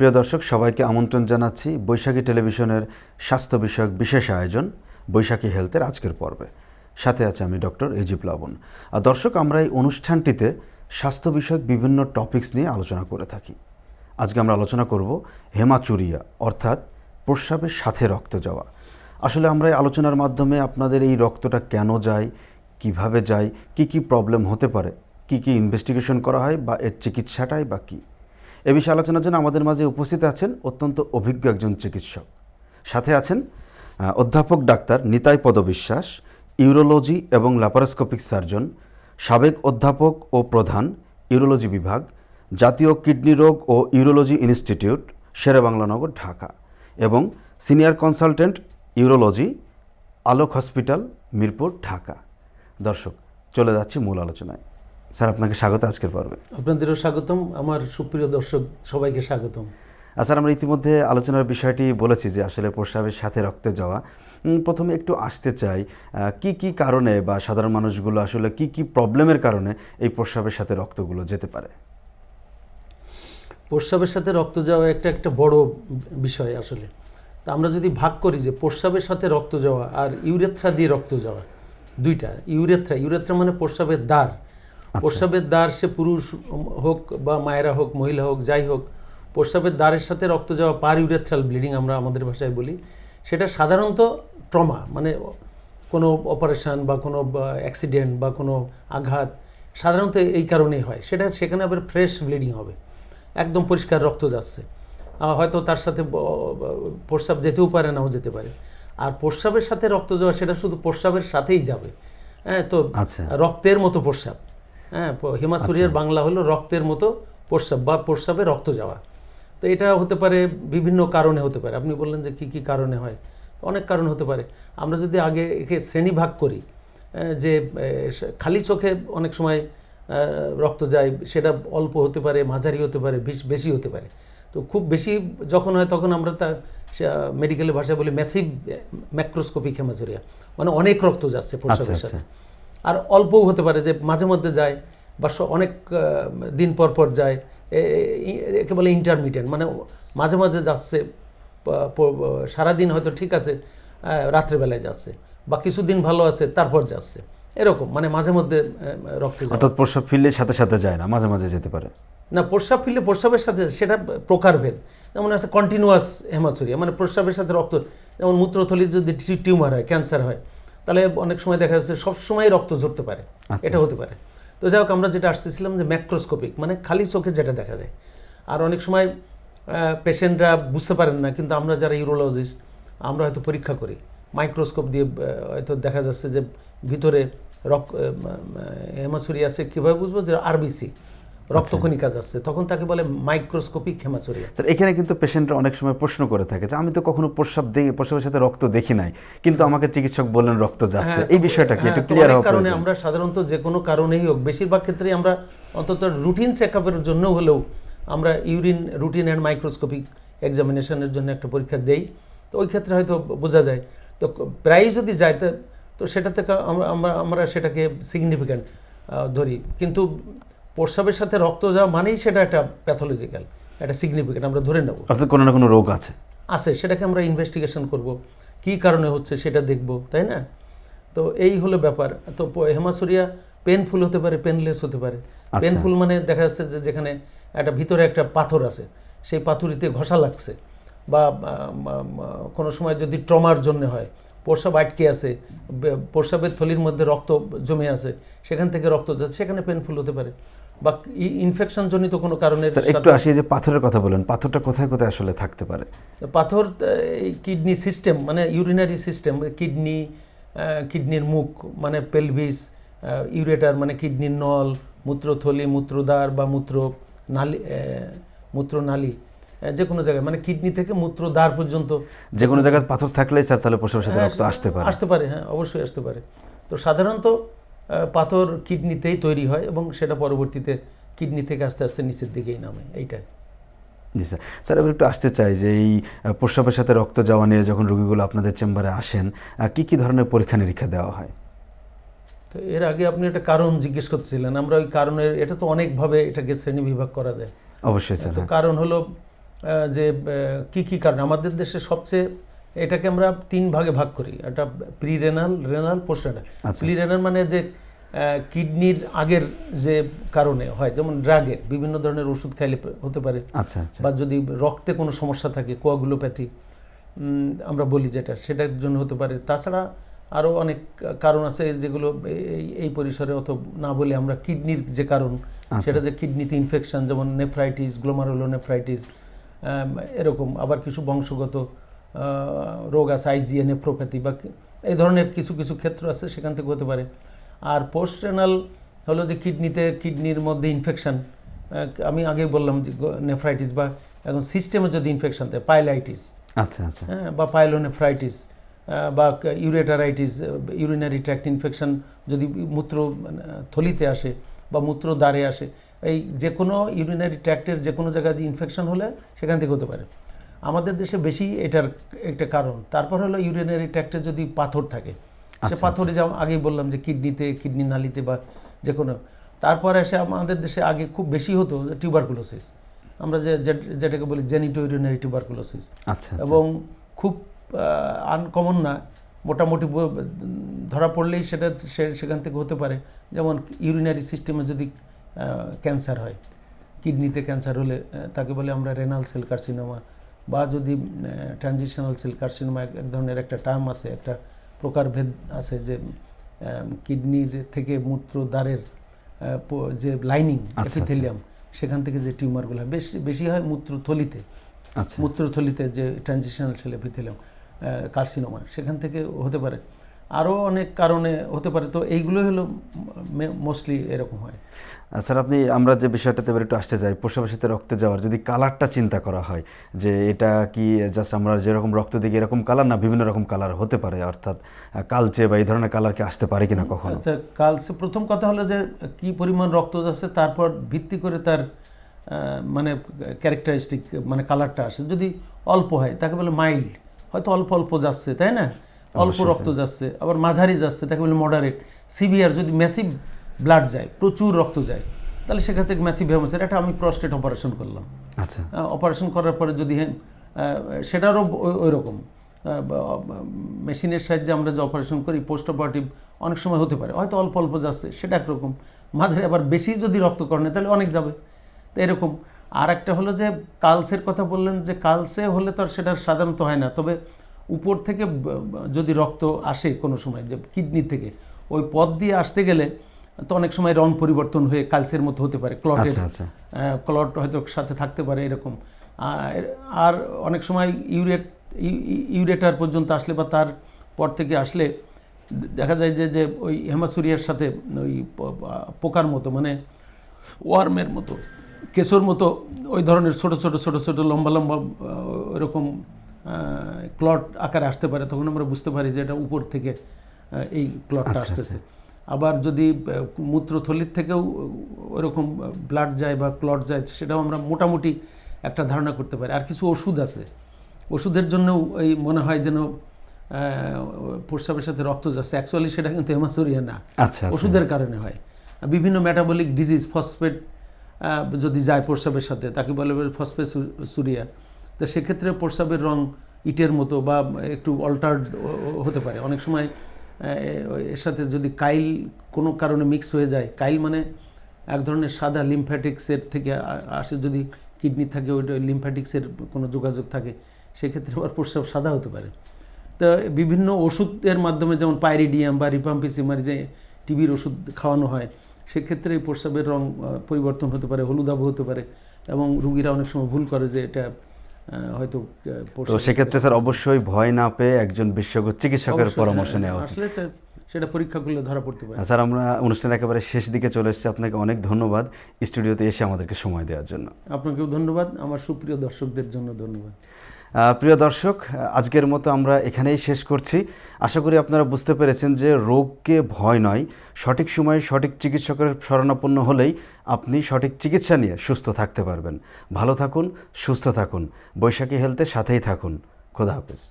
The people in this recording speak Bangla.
প্রিয় দর্শক, সবাইকে আমন্ত্রণ জানাচ্ছি বৈশাখী টেলিভিশনের স্বাস্থ্য বিষয়ক বিশেষ আয়োজন, বৈশাখী হেলথের আজকের পর্বে। সাথে আছে আমি ডক্টর এজিব লাবণ। আর দর্শক, আমরা এই অনুষ্ঠানটিতে স্বাস্থ্য বিষয়ক বিভিন্ন টপিকস নিয়ে আলোচনা করে থাকি। আজকে আমরা আলোচনা করব হেমাচুরিয়া, অর্থাৎ প্রস্রাবের সাথে রক্ত যাওয়া। আসলে আমরা এই আলোচনার মাধ্যমে আপনাদের এই রক্তটা কেন যায়, কীভাবে যায়, কি কি প্রবলেম হতে পারে, কি কি ইনভেস্টিগেশন করা হয় বা এর চিকিৎসাটাই বা কী? এ বিষয়ে আলোচনার জন্য আমাদের মাঝে উপস্থিত আছেন অত্যন্ত অভিজ্ঞ একজন চিকিৎসক। সাথে আছেন অধ্যাপক ডাক্তার নিতাই পদবিশ্বাস, ইউরোলজি এবং ল্যাপারোস্কোপিক সার্জন, সাবেক অধ্যাপক ও প্রধান, ইউরোলজি বিভাগ, জাতীয় কিডনি রোগ ও ইউরোলজি ইনস্টিটিউট, শেরেবাংলানগর, ঢাকা এবং senior consultant, urology, Alok hospital, Mirpur, Dhaka. দর্শক, চলে যাচ্ছি মূল আলোচনায়। স্যার আপনাকে স্বাগত আজকের পর্বে। আপনাদেরও স্বাগতম আমার সুপ্রিয় দর্শক সবাইকে স্বাগতম। আর স্যার আমরা ইতিমধ্যে আলোচনার বিষয়টি বলেছি যে আসলে প্রস্রাবের সাথে রক্তে যাওয়া। প্রথমে একটু আসতে চাই কি কি কারণে বা সাধারণ মানুষগুলো আসলে কি কি প্রবলেমের কারণে এই প্রস্রাবের সাথে রক্তগুলো যেতে পারে? প্রস্রাবের সাথে রক্ত যাওয়া একটা একটা বড় বিষয় আসলে। তা আমরা যদি ভাগ করি যে প্রস্রাবের সাথে রক্ত যাওয়া আর ইউরেথ্রা দিয়ে রক্ত যাওয়া দুইটা। ইউরেথ্রা ইউরেথ্রা মানে প্রস্রাবের দ্বার। প্রস্রাবের দ্বার সে পুরুষ হোক বা মায়েরা হোক মহিলা হোক যাই হোক প্রস্রাবের দ্বারের সাথে রক্ত যাওয়া পার ইউরেথ্রাল ব্লিডিং আমরা আমাদের ভাষায় বলি সেটা সাধারণত ট্রমা মানে কোনো অপারেশন বা কোনো অ্যাক্সিডেন্ট বা কোনো আঘাত সাধারণত এই কারণেই হয়। সেটা সেখানে আবার ফ্রেশ ব্লিডিং হবে একদম পরিষ্কার রক্ত যাচ্ছে। হয়তো তার সাথে প্রস্রাব যেতেও পারে নাও যেতে পারে। আর প্রস্রাবের সাথে রক্ত যাওয়া সেটা শুধু প্রস্রাবের সাথেই যাবে। হ্যাঁ তো আচ্ছা। রক্তের মতো প্রস্রাব হ্যাঁ হিমাচুরিয়ার বাংলা হলো রক্তের মতো প্রস্রাব বা প্রস্রাবে রক্ত যাওয়া। তো এটা হতে পারে বিভিন্ন কারণে হতে পারে। আপনি বললেন যে কি কি কারণে হয়? অনেক কারণ হতে পারে। আমরা যদি আগে একে শ্রেণীভাগ করি যে খালি চোখে অনেক সময় রক্ত যায় সেটা অল্প হতে পারে মাঝারি হতে পারে বেশ- বেশি হতে পারে। তো খুব বেশি যখন হয় তখন আমরা তা মেডিকেলের ভাষায় বলি ম্যাসিভ ম্যাক্রোস্কোপিক হেমাচুরিয়া মানে অনেক রক্ত যাচ্ছে প্রস্রাবের আচ্ছা। সাথে। আর অল্পও হতে পারে যে মাঝে মধ্যে যায় বা অনেক দিন পর পর যায়। একে বলে ইন্টারমিডিয়েন্ট মানে মাঝে মাঝে যাচ্ছে সারাদিন হয়তো ঠিক আছে রাত্রেবেলায় যাচ্ছে। বা কিছুদিন ভালো আছে তারপর যাচ্ছে। এরকম মানে মাঝে মধ্যে রক্ত অর্থাৎ প্রস্রাব ফিরলে সাথে সাথে যায় না মাঝে মাঝে যেতে পারে। না প্রস্রাব ফিরলে প্রস্রাবের সাথে সেটা প্রকারভেদ। যেমন আছে কন্টিনিউয়াস হেমাচুরিয়া মানে প্রস্রাবের সাথে রক্ত যেমন মূত্রথলির যদি টিউমার হয় ক্যান্সার হয় তাহলে অনেক সময় দেখা যাচ্ছে সবসময় রক্ত ঝরতে পারে। আচ্ছা, এটা হতে পারে। তো যাই হোক আমরা যেটা আসতেছিলাম যে ম্যাক্রোস্কোপিক মানে খালি চোখে যেটা দেখা যায়। আর অনেক সময় পেশেন্টরা বুঝতে পারেন না কিন্তু আমরা যারা ইউরোলজিস্ট আমরা হয়তো পরীক্ষা করি। মাইক্রোস্কোপ দিয়ে হয়তো দেখা যাচ্ছে যে ভিতরে রক হেমাচুরি আছে কীভাবে বুঝব যে আরবিসি রক্তকণিকা যাচ্ছে তখন তাকে বলে মাইক্রোস্কোপিক হেমাচুরিয়া স্যার এখানে কিন্তু পেশেন্টরা অনেক সময় প্রশ্ন করে থাকে যে আমি তো কখনো প্রস্রাব দেখি প্রস্রাবের সাথে রক্ত দেখি নাই। কিন্তু আমাকে চিকিৎসক বললেন রক্ত যাচ্ছে। হ্যাঁ, এই বিষয়টা কি? হ্যাঁ, একটু ক্লিয়ার হওয়া কারণে। আমরা সাধারণত যে কোনো কারণেই হোক বেশিরভাগ ক্ষেত্রেই আমরা অন্তত রুটিন চেক আপের জন্য হলেও আমরা ইউরিন রুটিন অ্যান্ড মাইক্রোস্কোপিক এক্সামিনেশনের জন্য একটা পরীক্ষা দেই। তো ওই ক্ষেত্রে হয়তো বোঝা যায়। তো প্রায়ই যদি যায় তো সেটা থেকে আমরা আমরা আমরা সেটাকে সিগনিফিক্যান্ট ধরি। কিন্তু প্রস্রাবের সাথে রক্ত যাওয়া মানেই সেটা একটা প্যাথোলজিক্যাল একটা সিগনিফিক্যান্ট আমরা ধরে নেব। অর্থাৎ কোনো না কোনো রোগ আছে। আছে সেটাকে আমরা ইনভেস্টিগেশন করব। কি কারণে হচ্ছে সেটা দেখব তাই না? তো এই হলো ব্যাপার। তো হেমাসুরিয়া পেনফুল হতে পারে পেনলেস হতে পারে। আচ্ছা। পেনফুল মানে দেখা যাচ্ছে যে যেখানে একটা ভিতরে একটা পাথর আছে সেই পাথরিতে ঘষা লাগছে। বা কোনো সময় যদি ট্রমার জন্য হয় প্রস্রাব আটকে আছে প্রস্রাবের থলির মধ্যে রক্ত জমে আছে সেখান থেকে রক্ত যাচ্ছে সেখানে পেনফুল হতে পারে। বা ইনফেকশন জনিত কোনো কারণে একটু আসি যে পাথরের কথা বলেন পাথরটা কোথায় কোথায় আসলে থাকতে পারে? পাথর এই কিডনি সিস্টেম মানে ইউরিনারি সিস্টেম কিডনি কিডনির মুখ মানে পেলভিস ইউরেটার মানে কিডনির নল মূত্রথলি মূত্রদ্বার বা মূত্র নালি মূত্রনালী যে কোনো জায়গায় মানে কিডনি থেকে মূত্রদ্বার পর্যন্ত। যে কোনো জায়গায় পাথর থাকলেই স্যার তাহলে প্রস্রাবের সাথে হ্যাঁ, রক্ত আসতে পারে। আসতে পারে হ্যাঁ অবশ্যই আসতে পারে। তো সাধারণত পাথর কিডনিতেই তৈরি হয় এবং সেটা পরবর্তীতে কিডনি থেকে আস্তে আস্তে নিচের দিকেই নামে এইটাই জি স্যার। স্যার আমি একটু আসতে চাই যে এই প্রস্রাবের সাথে রক্ত যাওয়া নিয়ে যখন রোগীগুলো আপনাদের চেম্বারে আসেন কি কি ধরনের পরীক্ষা নিরীক্ষা দেওয়া হয়? তো এর আগে আপনি একটা কারণ জিজ্ঞেস করছিলেন আমরা ওই কারণের এটা তো অনেকভাবে এটাকে শ্রেণি বিভাগ করা যায় অবশ্যই স্যার তো হ্যাঁ। কারণ হলো যে কি কি কারণ? আমাদের দেশে সবচেয়ে এটাকে আমরা তিন ভাগে ভাগ করি। একটা pre renal renal post renal. Pre renal মানে যে কিডনির আগের যে কারণে হয় যেমন ড্রাগের বিভিন্ন ধরনের ওষুধ খাইলে হতে পারে। আচ্ছা আচ্ছা। বা যদি রক্তে কোনো সমস্যা থাকে কোয়াগুলোপ্যাথি আমরা বলি যেটা সেটার জন্য হতে পারে। তাছাড়া আরও অনেক কারণ আছে যেগুলো এই এই পরিসরে অত না বলে আমরা কিডনির যে কারণ আচ্ছা। সেটা যে কিডনিতে ইনফেকশন যেমন নেফ্রাইটিস গ্লোমারুলো নেফ্রাইটিস এরকম। আবার কিছু বংশগত রোগ আছে আইজিএ নেফ্রোপ্যাথি বা এই ধরনের কিছু কিছু ক্ষেত্র আছে সেখান থেকে হতে পারে। আর পোস্ট রেনাল হলো যে কিডনিতে কিডনির মধ্যে ইনফেকশন আমি আগেই বললাম যে নেফ্রাইটিস বা এখন সিস্টেমে যদি ইনফেকশন থাকে পাইলাইটিস আচ্ছা আচ্ছা। হ্যাঁ বা পাইলোনেফ্রাইটিস বা ইউরেটারাইটিস ইউরিনারি ট্র্যাক্ট ইনফেকশন যদি মূত্র মানে, থলিতে আসে বা মূত্র দ্বারে আসে এই যে কোনো ইউরিনারি ট্র্যাক্টের যে কোনো জায়গায় ইনফেকশন হলে সেখান থেকে হতে পারে। আমাদের দেশে বেশি এটার একটা কারণ। তারপর হলো ইউরিনারি ট্র্যাক্টে যদি পাথর থাকে সে আচ্ছা, পাথরে যেমন আগেই বললাম যে কিডনিতে কিডনি নালিতে বা যে কোনো তারপরে এসে আমাদের দেশে আগে খুব বেশি হতো টিউবারকুলোসিস আমরা যে যেটাকে বলি জেনিটো ইউরিনারি টিউবারকুলোসিস আচ্ছা আচ্ছা। এবং খুব আনকমন না। মোটামুটি ধরা পড়লেই সেটা সে- সেখান থেকে হতে পারে। যেমন ইউরিনারি সিস্টেমে যদি ক্যান্সার হয় কিডনিতে ক্যান্সার হলে তাকে বলে আমরা রেনাল সেল কার্সিনোমা বা যদি ট্রানজিশনাল সেল কার্সিনোমা এক ধরনের একটা টার্ম আছে একটা প্রকারভেদ আছে যে কিডনির থেকে মূত্র দ্বারের যে লাইনিং আচ্ছা। এপিথেলিয়াম সেখান থেকে যে টিউমারগুলো হয় বেশি বেশি হয় মূত্রথলিতে। আচ্ছা। মূত্রথলিতে যে ট্রানজিশনাল সেল এপিথেলিয়াম কার্সিনোমা সেখান থেকে হতে পারে। আরও অনেক কারণে হতে পারে। তো এইগুলো হলো মোস্টলি এরকম হয়। স্যার আপনি আমরা যে বিষয়টাতে এবার একটু আসতে চাই পাশাপাশিতে রক্তে যাওয়ার যদি কালারটা চিন্তা করা হয় যে এটা কি জাস্ট আমরা যেরকম রক্ত দিকে এরকম কালার না বিভিন্ন রকম কালার হতে পারে অর্থাৎ কালচে বা এই ধরনের কালার কি আসতে পারে কিনা কখনো? আচ্ছা কালচে প্রথম কথা হলো যে কি পরিমাণ রক্ত যাচ্ছে তারপর ভিত্তি করে তার মানে ক্যারেক্টারিস্টিক মানে কালারটা আসে। যদি অল্প হয় তাকে বলে মাইল্ড হয়তো অল্প অল্প যাচ্ছে তাই না? অল্প রক্ত যাচ্ছে আবার মাঝারি যাচ্ছে তাকে বলে মডারেট সিভিয়ার যদি ম্যাসিভ ব্লাড যায় প্রচুর রক্ত যায় তাহলে থেকে ম্যাসিভ হেমোসের এটা আমি প্রস্টেট অপারেশন করলাম। আচ্ছা। অপারেশন করার পরে যদি হ্যাঁ, সেটারও ওই- রকম মেশিনের সাহায্যে আমরা যে অপারেশন করি পোস্ট অপারেটিভ অনেক সময় হতে পারে। হয়তো অল্প অল্প যাচ্ছে সেটা একরকম। মাঝে আবার বেশি যদি রক্ত রক্তকরণে তাহলে অনেক যাবে। তো এরকম। আর একটা হলো যে কালসের কথা বললেন যে কালসে হলে তো আর সেটা সাধারণত হয় না। তবে উপর থেকে যদি রক্ত আসে কোনো সময় যে কিডনি থেকে ওই পথ দিয়ে আসতে গেলে তো অনেক সময় রং পরিবর্তন হয়ে কালসের মতো হতে পারে ক্লটের আচ্ছা আচ্ছা। ক্লট হয়তো সাথে থাকতে পারে এরকম। আর অনেক সময় ইউরেট ইউ- ইউ- ইউরেটার পর্যন্ত আসলে বা তার পর থেকে আসলে দেখা যায় যে যে ওই হেমাসুরিয়ার সাথে ওই পোকার মতো মানে ওয়ার্মের মতো কেশোর মতো ওই ধরনের ছোট ছোট ছোট ছোট লম্বা লম্বা আহ, ওইরকম ক্লট আকারে আসতে পারে তখন আমরা বুঝতে পারি যে এটা উপর থেকে এই ক্লটটা আচ্ছা, আসতেছে। আবার যদি মূত্রথলির থেকেও ওরকম ব্লাড যায় বা ক্লট যায় সেটাও আমরা মোটামুটি একটা ধারণা করতে পারি। আর কিছু ওষুধ আছে। ওষুধের জন্য এই মনে হয় যেন প্রস্রাবের সাথে রক্ত যাচ্ছে। অ্যাকচুয়ালি সেটা কিন্তু হেমাসোরিয়া না। আচ্ছা আচ্ছা। ওষুধের কারণে হয়। বিভিন্ন মেটাবলিক ডিজিজ ফসফেট যদি যায় প্রস্রাবের সাথে তাকে বলে ফসফেট সুরিয়া তো সেক্ষেত্রে প্রস্রাবের রং ইটের মতো বা একটু অল্টার্ড হতে পারে। অনেক সময় এর সাথে যদি কাইল কোনো কারণে মিক্স হয়ে যায়, কাইল মানে এক ধরনের সাদা লিমফ্যাটিক্সের থেকে আসে যদি কিডনি থাকে, ওইটা লিমফ্যাটিক্সের কোনো যোগাযোগ থাকে, সেক্ষেত্রে আবার প্রস্রাব সাদা হতে পারে। তো বিভিন্ন ওষুধের মাধ্যমে যেমন পাইরিডিয়াম বা রিপাম্পিসিমার যে টিবির ওষুধ খাওয়ানো হয়, সেক্ষেত্রে এই প্রস্রাবের রং পরিবর্তন হতে পারে, হলুদাভ হতে পারে এবং রুগীরা অনেক সময় ভুল করে যে এটা হয়তো তো সেক্ষেত্রে স্যার অবশ্যই ভয় না পেয়ে একজন বিশেষজ্ঞ চিকিৎসকের পরামর্শ হ্যাঁ, নেওয়া উচিত। আসলে সেটা পরীক্ষা করলে ধরা পড়তে পারে। স্যার আমরা অনুষ্ঠানের একেবারে শেষ দিকে চলে এসেছি। আপনাকে অনেক ধন্যবাদ স্টুডিওতে এসে আমাদেরকে সময় দেওয়ার জন্য। আপনাকেও ধন্যবাদ। আমার সুপ্রিয় দর্শকদের জন্য ধন্যবাদ। প্রিয় দর্শক, আজকের মতো আমরা এখানেই শেষ করছি। আশা করি আপনারা বুঝতে পেরেছেন যে রোগকে ভয় নয়, সঠিক সময়ে সঠিক চিকিৎসকের শরণাপন্ন হলেই আপনি সঠিক চিকিৎসা নিয়ে সুস্থ থাকতে পারবেন। ভালো থাকুন, সুস্থ থাকুন, বৈশাখী হেলথে সাথেই থাকুন। খোদা হাফেজ।